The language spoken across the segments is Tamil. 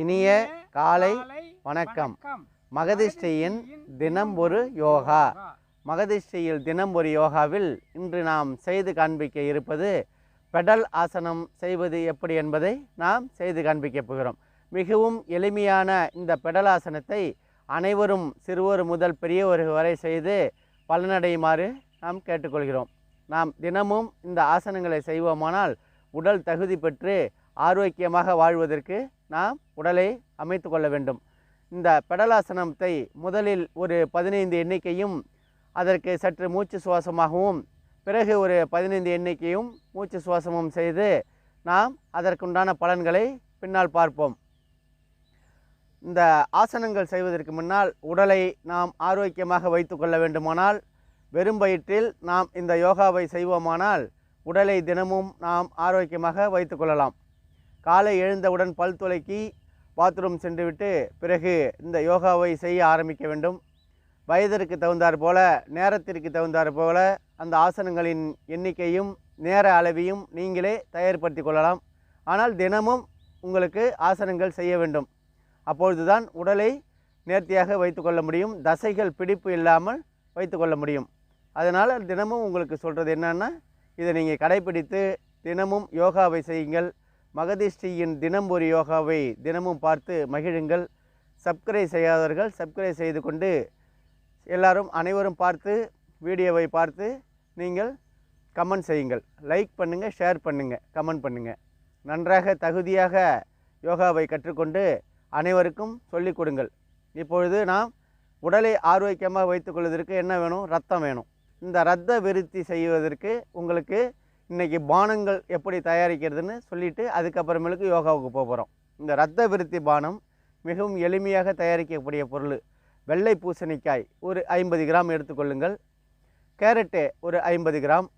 இனிய காலை வணக்கம். மகதிஷ்டையின் தினம் ஒரு யோகா. மகதிஷ்டையில் தினம் ஒரு யோகாவில் இன்று நாம் செய்து காண்பிக்க இருப்பது பெடல் ஆசனம் செய்வது எப்படி என்பதை நாம் செய்து காண்பிக்க போகிறோம். மிகவும் எளிமையான இந்த பெடல் ஆசனத்தை அனைவரும் சிறுவர் முதல் பெரியவர்கள் வரை செய்து பலனடையுமாறு நாம் கேட்டுக்கொள்கிறோம். நாம் தினமும் இந்த ஆசனங்களை செய்வோமானால் உடல் தகுதி பெற்று ஆரோக்கியமாக வாழ்வதற்கு நாம் உடலை அமைத்து கொள்ள வேண்டும். இந்த பெடலாசனத்தை முதலில் ஒரு பதினைந்து எண்ணிக்கையும் அதற்கு சற்று மூச்சு சுவாசமாகவும் பிறகு ஒரு பதினைந்து எண்ணிக்கையும் மூச்சு சுவாசமும் செய்து நாம் அதற்குண்டான பலன்களை பின்னால் பார்ப்போம். இந்த ஆசனங்கள் செய்வதற்கு முன்னால் உடலை நாம் ஆரோக்கியமாக வைத்து கொள்ள வேண்டுமானால் வெறும் வயிற்றில் நாம் இந்த யோகாவை செய்வோமானால் உடலை தினமும் நாம் ஆரோக்கியமாக வைத்து கொள்ளலாம். காலை எழுந்தவுடன் பல் துலக்கி பாத்ரூம் சென்றுவிட்டு பிறகு இந்த யோகாவை செய்ய ஆரம்பிக்க வேண்டும். வயதிற்கு தகுந்தாற் போல நேரத்திற்கு தகுந்தார் போல அந்த ஆசனங்களின் எண்ணிக்கையும் நேர அளவையும் நீங்களே தயார்படுத்தி கொள்ளலாம். ஆனால் தினமும் உங்களுக்கு ஆசனங்கள் செய்ய வேண்டும். அப்பொழுதுதான் உடலை நேர்த்தியாக வைத்துக்கொள்ள முடியும். தசைகள் பிடிப்பு இல்லாமல் வைத்துக்கொள்ள முடியும். அதனால் தினமும் உங்களுக்கு சொல்கிறது என்னென்னா இதை நீங்கள் கடைப்பிடித்து தினமும் யோகாவை செய்யுங்கள். மகதிஷ்டியின் தினம் ஒரு யோகாவை தினமும் பார்த்து மகிழுங்கள். சப்ஸ்கிரைப் செய்யாதவர்கள் சப்ஸ்கிரைப் செய்து கொண்டு எல்லாரும் அனைவரும் பார்த்து வீடியோவை பார்த்து நீங்கள் கமெண்ட் செய்யுங்கள். லைக் பண்ணுங்கள் ஷேர் பண்ணுங்கள் கமெண்ட் பண்ணுங்கள் நன்றாக தகுதியாக யோகாவை கற்றுக்கொண்டு அனைவருக்கும் சொல்லிக் கொடுங்கள். இப்பொழுது நாம் உடலை ஆரோக்கியமாக வைத்துக்கொள்வதற்கு என்ன வேணும்? ரத்தம் வேணும். இந்த ரத்த விருத்தி செய்வதற்கு உங்களுக்கு இன்றைக்கி பானங்கள் எப்படி தயாரிக்கிறதுன்னு சொல்லிவிட்டு அதுக்கப்புறமேலுக்கு யோகாவுக்கு போக போகிறோம் இந்த ரத்த விருத்தி பானம் மிகவும் எளிமையாக தயாரிக்கக்கூடிய பொருள். வெள்ளை பூசணிக்காய் ஒரு ஐம்பது கிராம் எடுத்துக்கொள்ளுங்கள் கேரட்டு ஒரு ஐம்பது கிராம்.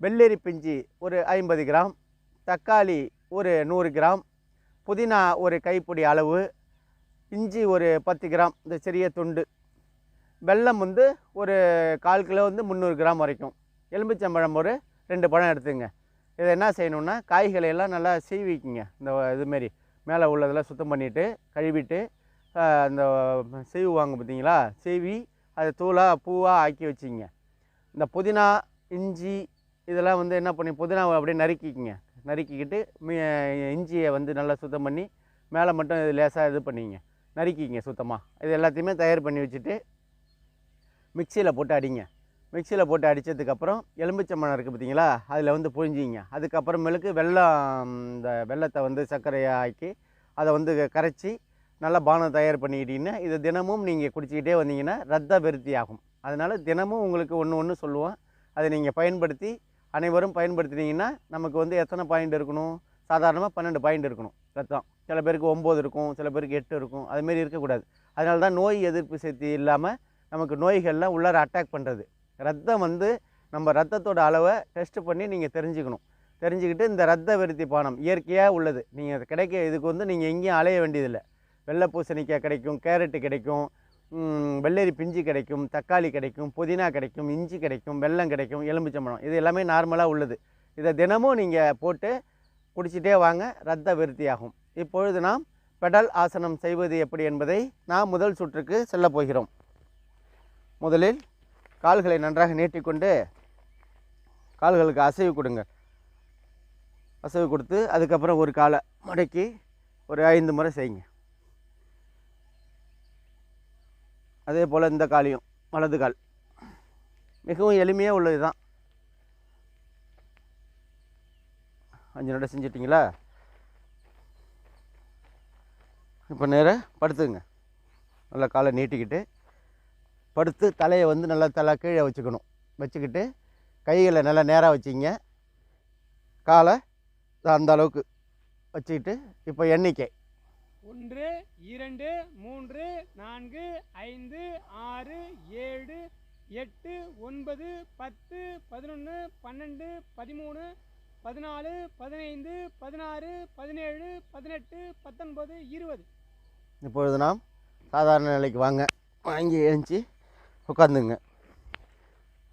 வெள்ளரி பிஞ்சி ஒரு ஐம்பது கிராம். தக்காளி ஒரு நூறு கிராம். புதினா ஒரு கைப்பிடி அளவு. இஞ்சி ஒரு பத்து கிராம். இந்த சிறிய துண்டு. வெல்லம் வந்து ஒரு கால் கிலோ வந்து முந்நூறு கிராம் வரைக்கும். எலும்பிச்சம்பழம் ஒரு ரெண்டு பழம் எடுத்துங்க. இதை என்ன செய்யணுன்னா காய்களை எல்லாம் நல்லா சீவிக்குங்க. இந்த இதுமாரி மேலே உள்ளதெல்லாம் சுத்தம் பண்ணிவிட்டு கழுவிட்டு அந்த சீவுவாங்க பார்த்தீங்களா சீவி அதை தூளாக பூவாக ஆக்கி வச்சுங்க. இந்த புதினா இஞ்சி இதெல்லாம் வந்து என்ன பண்ணி புதினாவை அப்படியே நறுக்கிக்கிங்க. நறுக்கிக்கிட்டு மீ இஞ்சியை வந்து நல்லா சுத்தம் பண்ணி மேலே மட்டும் இது லேசாக இது பண்ணிங்க. நறுக்கிங்க சுத்தமாக இது எல்லாத்தையுமே தயார் பண்ணி வச்சுட்டு மிக்சியில் போட்டு அடிங்க. மிக்சியில் போட்டு அடித்ததுக்கப்புறம் எலும்பிச்சம்பழம் இருக்குது பார்த்தீங்களா அதில் வந்து புழிஞ்சிங்க. அதுக்கப்புறமேலுக்கு வெல்லம் இந்த வெள்ளத்தை வந்து சர்க்கரையை ஆக்கி அதை வந்து கரைச்சி நல்லா பானம் தயார் பண்ணிக்கிட்டீங்கன்னா இது தினமும் நீங்கள் குடிச்சிக்கிட்டே வந்தீங்கன்னா ரத்த விருத்தி ஆகும் அதனால் தினமும் உங்களுக்கு ஒன்று ஒன்று சொல்லுவோம். அதை நீங்கள் பயன்படுத்தி அனைவரும் பயன்படுத்தினீங்கன்னா நமக்கு வந்து எத்தனை பாயிண்ட் இருக்கணும்? சாதாரணமாக பன்னெண்டு பாயிண்ட் இருக்கணும் ரத்தம். சில பேருக்கு ஒம்பது இருக்கும் சில பேருக்கு எட்டு இருக்கும். அதுமாரி இருக்கக்கூடாது. அதனால தான் நோய் எதிர்ப்பு சக்தி இல்லாமல் நமக்கு நோய்கள்லாம் உள்ளார அட்டாக் பண்ணுறது ரத்தம் வந்து நம்ம ரத்தத்தோட அளவை டெஸ்ட் பண்ணி நீங்கள் தெரிஞ்சுக்கணும். தெரிஞ்சுக்கிட்டு இந்த ரத்த விருத்தி பானம் இயற்கையாக உள்ளது. நீங்கள் கிடைக்க இதுக்கு வந்து நீங்கள் எங்கேயும் அலைய வேண்டியதில்லை. வெள்ளை பூசணிக்காய் கிடைக்கும் கேரட்டு கிடைக்கும் வெள்ளரி பிஞ்சு கிடைக்கும் தக்காளி கிடைக்கும் புதினா கிடைக்கும் இஞ்சி கிடைக்கும் வெல்லம் கிடைக்கும் எலுமிச்சம்பழம் இது எல்லாமே நார்மலாக உள்ளது. இதை தினமும் நீங்கள் போட்டு குடிச்சிட்டே வாங்க ரத்த விருத்தி ஆகும் இப்பொழுது நாம் பெடல் ஆசனம் செய்வது எப்படி என்பதை நாம் முதல் சுற்றுக்கு செல்லப் போகிறோம். முதலில் கால்களை நன்றாக நீட்டிக்கொண்டு கால்களுக்கு அசைவு கொடுங்க. அசைவு கொடுத்து அதுக்கப்புறம் ஒரு காலை மடக்கி ஒரு ஐந்து முறை செய்யுங்க. அதே போல் இந்த காலையும் வலது கால். மிகவும் எளிமையாக உள்ளது தான் அஞ்சு நடை செஞ்சிட்டிங்களா? இப்போ நேராக படுத்துங்க. நல்லா காலை நீட்டிக்கிட்டு படுத்து தலையை வந்து நல்லா தலை கீழே வச்சுக்கணும். வச்சுக்கிட்டு கைகளை நல்லா நேராக வச்சிங்க காலை அந்த அளவுக்கு வச்சுக்கிட்டு இப்போ எண்ணிக்கை. ஒன்று இரண்டு மூன்று நான்கு ஐந்து ஆறு ஏழு எட்டு ஒன்பது பத்து பதினொன்று பன்னெண்டு பதிமூணு பதினாலு பதினைந்து பதினாறு பதினேழு பதினெட்டு பத்தொன்பது இருபது. இப்பொழுது நாம் சாதாரண நிலைக்கு வாங்க. வாங்கி எழுந்துச்சி உட்காந்துங்க.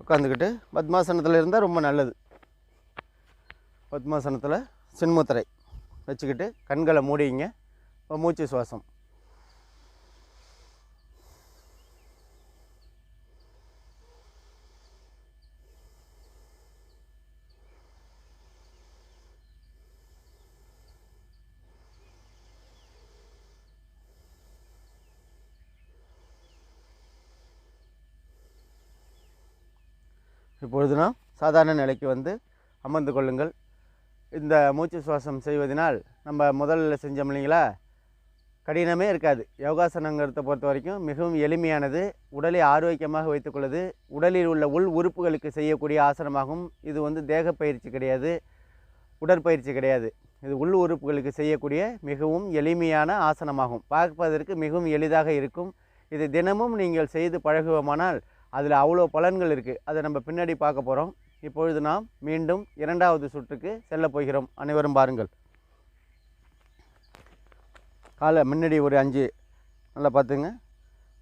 உட்காந்துக்கிட்டு பத்மாசனத்தில் இருந்தால் ரொம்ப நல்லது. பத்மாசனத்தில் சின்முத்திரை வச்சுக்கிட்டு கண்களை மூடிங்க. இப்போ மூச்சு சுவாசம். இப்பொழுது நாம் சாதாரண நிலைக்கு வந்து அமர்ந்து கொள்ளுங்கள். இந்த மூச்சு சுவாசம் செய்வதனால் நம்ம முதல்ல செஞ்சோம் இல்லைங்களா? கடினமே இருக்காது. யோகாசனங்கிறத பொறுத்த வரைக்கும் மிகவும் எளிமையானது. உடலை ஆரோக்கியமாக வைத்துக்கொள்வது உடலில் உள்ள உள் உறுப்புகளுக்கு செய்யக்கூடிய ஆசனமாகும். இது வந்து தேக பயிற்சி கிடையாது உடற்பயிற்சி கிடையாது. இது உள் உறுப்புகளுக்கு செய்யக்கூடிய மிகவும் எளிமையான ஆசனமாகும். பார்ப்பதற்கு மிகவும் எளிதாக இருக்கும். இது தினமும் நீங்கள் செய்து பழகுவோமானால் அதில் அவ்வளோ பலன்கள் இருக்குது அதை நம்ம பின்னாடி பார்க்க போகிறோம் இப்பொழுது நாம் மீண்டும் இரண்டாவது சுற்றுக்கு செல்லப் போகிறோம். அனைவரும் பாருங்கள். காலை முன்னாடி ஒரு அஞ்சு. நல்லா பார்த்துங்க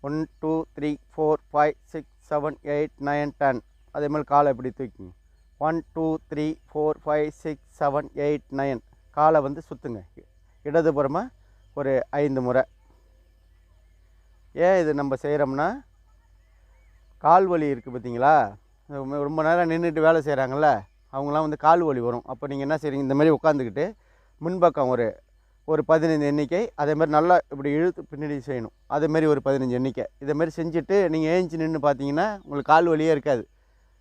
one two three four five six seven eight nine ten. அதே மாதிரி காலை இப்படி தூக்கிங்க. One two three four five six seven eight nine. காலை வந்து சுற்றுங்க இடதுபுறமாக ஒரு ஐந்து முறை. ஏன் இது நம்ம செய்கிறோம்னா கால் வலி இருக்குது பார்த்தீங்களா? ரொம்ப- நேரம் நின்றுட்டு வேலை செய்கிறாங்கல்ல அவங்களாம் வந்து கால் வலி வரும். அப்போ நீங்கள் என்ன செய்றீங்க? இந்த மாதிரி உட்காந்துக்கிட்டு முன்பக்கம் ஒரு ஒரு பதினைந்து எண்ணிக்கை அதே மாதிரி நல்லா இப்படி இழுத்து பின்னாடி செய்யணும். அதேமாரி ஒரு பதினஞ்சு எண்ணிக்கை. இதேமாரி மாதிரி செஞ்சுட்டு நீங்கள் ஏஞ்சி நின்று பார்த்தீங்கன்னா உங்களுக்கு கால் வலியே இருக்காது.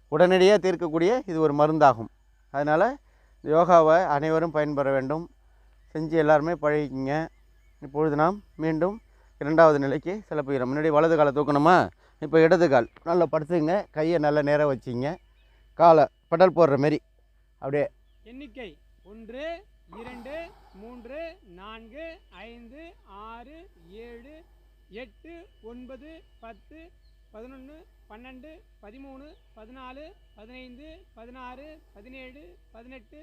உடனடியாக தீர்க்கக்கூடிய இது ஒரு மருந்தாகும். அதனால் யோகாவை அனைவரும் பயன்பெற வேண்டும். செஞ்சு எல்லாருமே பழகிக்கிங்க. இப்பொழுது நாம் மீண்டும் இரண்டாவது நிலைக்கு செல்ல போகிறோம். முன்னாடி வலது காலை தூக்கணுமா? இப்போ இடது கால். நல்லா படுத்துங்க. கையை நல்லா நேராக வச்சிங்க. காலை பெடல் போடுற மாரி. அப்படியே. எண்ணிக்கை ஒன்று இரண்டு மூன்று நான்கு ஐந்து ஆறு ஏழு எட்டு ஒன்பது பத்து பதினொன்று பன்னெண்டு பதிமூணு பதினாலு பதினைந்து பதினாறு பதினேழு பதினெட்டு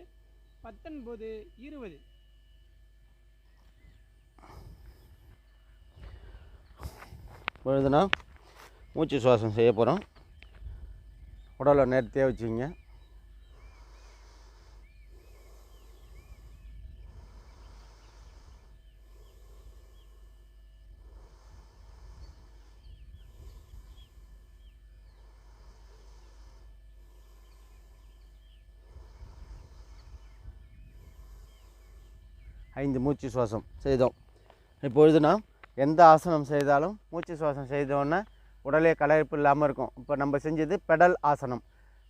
பத்தொன்பது இருபது. நாம் மூச்சு சுவாசம் செய்ய போகிறோம். உடலை நேர்த்தியாக வச்சுக்கோங்க. ஐந்து மூச்சு சுவாசம் செய்தோம். இப்பொழுது நாம் எந்த ஆசனம் செய்தாலும் மூச்சு சுவாசம் செய்தோன்னே உடலே களைப்பு இல்லாமல் இருக்கும். இப்போ நம்ம செஞ்சது பெடல் ஆசனம்.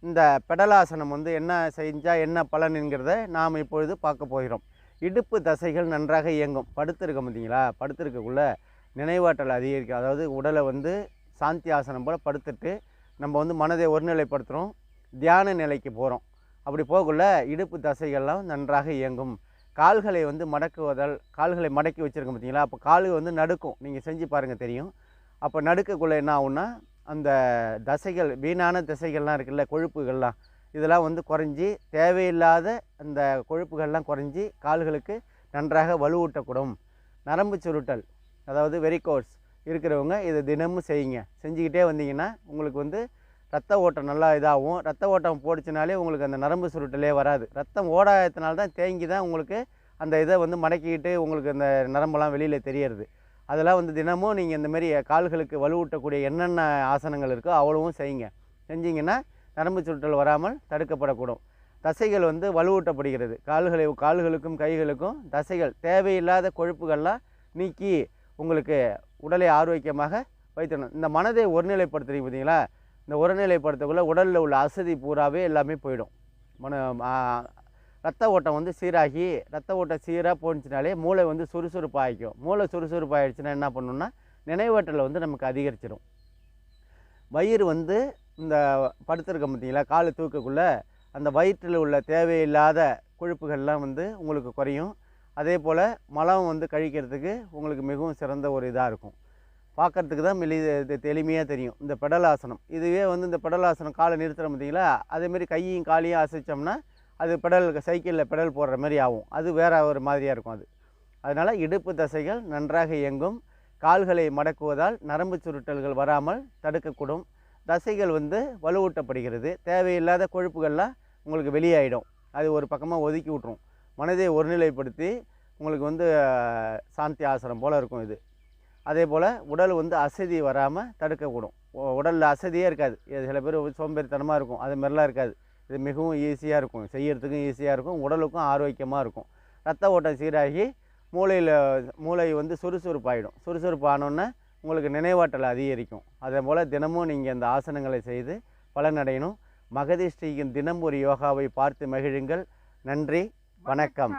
இந்த பெடல் ஆசனம் வந்து என்ன செஞ்சால் என்ன பலன் என்கிறத நாம் இப்பொழுது பார்க்க போகிறோம். இடுப்பு தசைகள் நன்றாக இயங்கும். படுத்திருக்க பார்த்தீங்களா படுத்திருக்கக்குள்ள நினைவாற்றல் அதிகரிக்கும். அதாவது உடலை வந்து சாந்தி ஆசனம் போல் படுத்துட்டு நம்ம வந்து மனதை ஒருநிலைப்படுத்துகிறோம் தியான நிலைக்கு போகிறோம் அப்படி போகக்குள்ள இடுப்பு தசைகள்லாம் நன்றாக இயங்கும். கால்களை வந்து மடக்குவதால் கால்களை மடக்கி வச்சுருக்கோம் பார்த்தீங்களா அப்போ கால் வந்து நடுக்கும். நீங்கள் செஞ்சு பாருங்கள் தெரியும். அப்போ நடுக்கக்குள்ளே என்ன ஆகும்னா அந்த தசைகள் வீணான தசைகள்லாம் இருக்குல்ல கொழுப்புகள்லாம் இதெல்லாம் வந்து குறைஞ்சி தேவையில்லாத அந்த கொழுப்புகள்லாம் குறைஞ்சி கால்களுக்கு நன்றாக வலுவூட்டக்கூடும். நரம்பு சுருட்டல் அதாவது வெரிகோர்ஸ் இருக்கிறவங்க இதை தினமும் செய்யுங்க. செஞ்சுக்கிட்டே வந்தீங்கன்னா உங்களுக்கு வந்து ரத்த ஓட்டம் நல்லா இதாகும். ரத்த ஓட்டம் போடுச்சுனாலே உங்களுக்கு அந்த நரம்பு சுருட்டலே வராது. ரத்தம் ஓடாததுனால தான் தேங்கி தான் உங்களுக்கு அந்த இதை வந்து மடக்கிக்கிட்டு உங்களுக்கு அந்த நரம்பெல்லாம் வெளியில் தெரியறது. அதெல்லாம் வந்து தினமும் நீங்கள் இந்தமாரி கால்களுக்கு வலுவூட்டக்கூடிய என்னென்ன ஆசனங்கள் இருக்கோ அவ்வளவும் செய்யுங்க. செஞ்சிங்கன்னா நரம்பு சுற்றல் வராமல் தடுக்கப்படக்கூடும். தசைகள் வந்து வலுவூட்டப்படுகிறது. கால்களை கால்களுக்கும் கைகளுக்கும் தசைகள் தேவையில்லாத கொழுப்புகள்லாம் நீக்கி உங்களுக்கு உடலை ஆரோக்கியமாக வைத்தணும் இந்த மனதை ஒருநிலைப்படுத்துறீங்க பார்த்தீங்களா? இந்த ஒருநிலைப்படுத்தக்குள்ளே உடலில் உள்ள அசதி பூராவே எல்லாமே போயிடும். மன ரத்த ஓட்டம் வந்து சீராகி ரத்த ஓட்டம் சீராக போணுச்சுனாலே மூளை வந்து சுறுசுறுப்பாகிக்கும் மூளை சுறுசுறுப்பாகிடுச்சுன்னா என்ன பண்ணுன்னா நினைவாற்றலை வந்து நமக்கு அதிகரிச்சிடும் வயிறு வந்து இந்த படுத்திருக்க பார்த்தீங்களா காலை தூக்கக்குள்ளே அந்த வயிற்றில் உள்ள தேவையில்லாத கொழுப்புகள்லாம் வந்து உங்களுக்கு குறையும். அதே போல் மலம் வந்து கழிக்கிறதுக்கு உங்களுக்கு மிகவும் சிறந்த ஒரு இதாக இருக்கும். பார்க்கறதுக்கு தான் மெலி இது தெளிமையாக தெரியும். இந்த பெடலாசனம் இதுவே வந்து இந்த பெடலாசனம் காலை நிறுத்துகிற பார்த்தீங்களா அதேமாரி கையையும் காலையும் அசைச்சோம்னா அது பெடல் சைக்கிளில் பெடல் போடுற மாதிரி ஆகும். அது வேற ஒரு மாதிரியாக இருக்கும் அது. அதனால் இடுப்பு தசைகள் நன்றாக இயங்கும். கால்களை மடக்குவதால் நரம்பு சுருட்டல்கள் வராமல் தடுக்கக்கூடும். தசைகள் வந்து வலுவூட்டப்படுகிறது. தேவையில்லாத கொழுப்புகள்லாம் உங்களுக்கு வெளியாயிடும். அது ஒரு பக்கமாக ஒதுக்கி விட்ரும் மனதை ஒருநிலைப்படுத்தி உங்களுக்கு வந்து சாந்தி ஆசனம் போல் இருக்கும் இது. அதே போல் உடல் வந்து அசதி வராமல் தடுக்கக்கூடும். உடலில் அசதியே இருக்காது. இது சில பேர் சோம்பேறித்தனமாக இருக்கும். அது மாதிரிலாம் இருக்காது. இது மிகவும் ஈஸியாக இருக்கும். செய்கிறதுக்கும் ஈஸியாக இருக்கும். உடலுக்கும் ஆரோக்கியமாக இருக்கும். ரத்த ஓட்டம் சீராகி மூளையில் மூளை வந்து சுறுசுறுப்பாகிடும் சுறுசுறுப்பானோன்னே உங்களுக்கு நினைவாற்றல் அதிகரிக்கும். அதே போல் தினமும் நீங்கள் இந்த ஆசனங்களை செய்து பலனடையணும். மகதிஷ்டியின் தினம் ஒரு யோகாவை பார்த்து மகிழுங்கள். நன்றி. வணக்கம்.